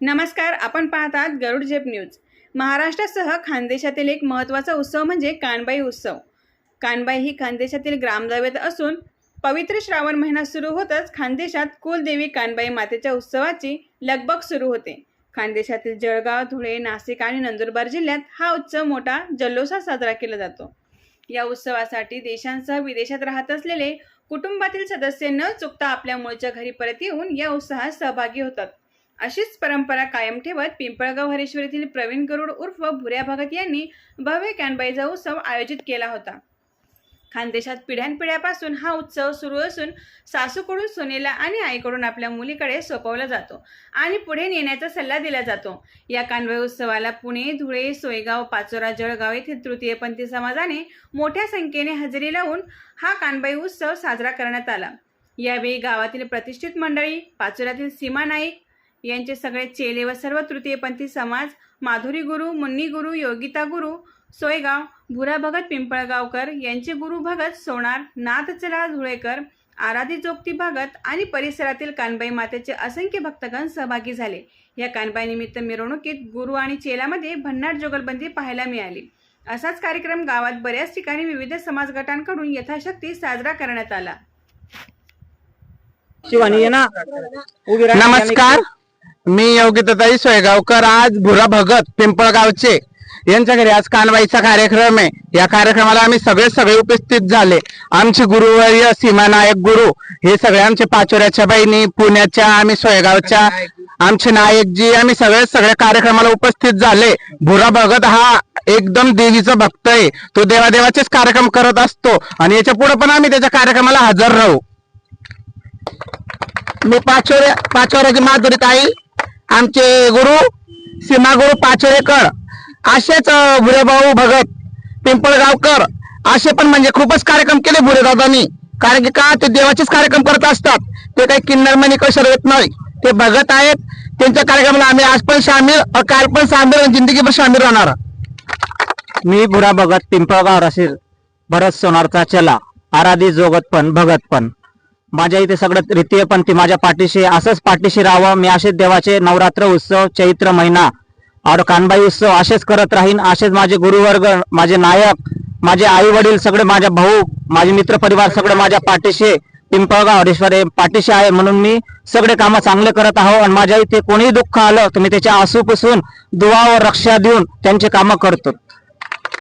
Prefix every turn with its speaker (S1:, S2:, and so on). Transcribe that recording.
S1: नमस्कार आपण पाहतात गरुड झेप न्यूज. महाराष्ट्रासह खानदेशातील एक महत्त्वाचा उत्सव म्हणजे कानबाई उत्सव. कानबाई ही खानदेशातील ग्रामदैवत असून पवित्र श्रावण महिना सुरू होतच खानदेशात कुलदेवी कानबाई मातेच्या उत्सवाची लगबग सुरू होते. खानदेशातील जळगाव धुळे नाशिक आणि नंदुरबार जिल्ह्यात हा उत्सव मोठा जल्लोषात साजरा केला जातो. या उत्सवासाठी देशांसह विदेशात राहत असलेले कुटुंबातील सदस्य न चुकता आपल्या मूळच्या घरी परत येऊन या उत्साहात सहभागी होतात. अशीच परंपरा कायम ठेवत पिंपळगाव हरेश्वर येथील प्रवीण गरुड उर्फ भुऱ्या भगत यांनी भव्य कॅनबाईजा उत्सव आयोजित केला होता. खानदेशात पिढ्यानपिढ्यापासून हा उत्सव सुरू असून सासूकडून सुनेला आणि आईकडून आपल्या मुलीकडे सोपवला जातो आणि पुढे नेण्याचा सल्ला दिला जातो. या कानबाई उत्सवाला पुणे धुळे सोयगाव पाचोरा जळगाव येथील तृतीयपंथी समाजाने मोठ्या संख्येने हजेरी लावून हा कानबाई उत्सव साजरा करण्यात आला. यावेळी गावातील प्रतिष्ठित मंडळी पाचोऱ्यातील सीमा नाईक यांचे सगळे चेले व सर्व तृतीयपंथी समाज माधुरी गुरु मुन्नी गुरु योगिता गुरु सोयगाव भुरा भगत पिंपळगावकर यांचे गुरु भगत सोनार नाथचला धुळेकर आराधी जोगती भगत आणि परिसरातील कानबाई मातेचे असंख्य भक्तगण सहभागी झाले. या कानबाई निमित्त मिरवणुकीत गुरु आणि चेलामध्ये भन्नाट जुगलबंदी पाहायला मिळाली. असाच कार्यक्रम गावात बऱ्याच ठिकाणी विविध समाज गटांकडून यथाशक्ती साजरा करण्यात आला.
S2: शिवानी.
S3: नमस्कार. मी योगिताताई सोयगावकर आज भुरा भगत पिंपळगावचे. यांच्या घरी आज कानबाईचा कार्यक्रम आहे. या कार्यक्रमाला आम्ही सगळे सगळे उपस्थित झाले. आमचे गुरुवर्य सीमा नायक गुरु हे सगळे आमचे पाचोऱ्याच्या बहिणी पुण्याच्या आम्ही सोयगावच्या आमचे नायकजी आम्ही सगळे सगळे कार्यक्रमाला उपस्थित झाले. भुरा भगत हा एकदम देवीचा भक्त आहे. तो देवादेवाचेच कार्यक्रम करत असतो आणि याच्यापुढे पण आम्ही त्याच्या कार्यक्रमाला हजर राहू. मी पाचोऱ्या पाचोऱ्याची माधुरी ताई आमचे गुरु सीमा गुरु पाचोरेकर असेच भुरेभाऊ भगत पिंपळगावकर असे पण म्हणजे खूपच कार्यक्रम केले भुरेदादांनी. कारण की का? ते देवाचेच कार्यक्रम करत असतात. ते काही किन्नरमणी कशा येत नाही. ते भगत आहेत. त्यांच्या कार्यक्रमाला आम्ही आज पण सामील काल पण सामील आणि जिंदगी पण सामील राहणार.
S2: मी भुरा भगत पिंपळगाव रसील भरत सोनारचा चला. आराधी जोगत पण भगत पण. माझ्या इथे सगळं तृतीय पंथी माझ्या पाठीशी असंच पाठीशी राहावं. मी असेच देवाचे नवरात्र उत्सव चैत्र महिना. और कानबाई उत्सव असेच करत राहीन. असेच माझे गुरुवर्ग माझे नायक माझे आई वडील सगळे माझ्या भाऊ माझे मित्र परिवार सगळे माझ्या पाठीशी पिंपळगाव हरेश्वर हे पाठीशी आहे. म्हणून मी सगळे कामं चांगले करत आहो आणि माझ्या इथे कोणीही दुःख आलं तर मी त्याच्या आसू पुसून दुवा व रक्षा देऊन त्यांचे कामं करतो.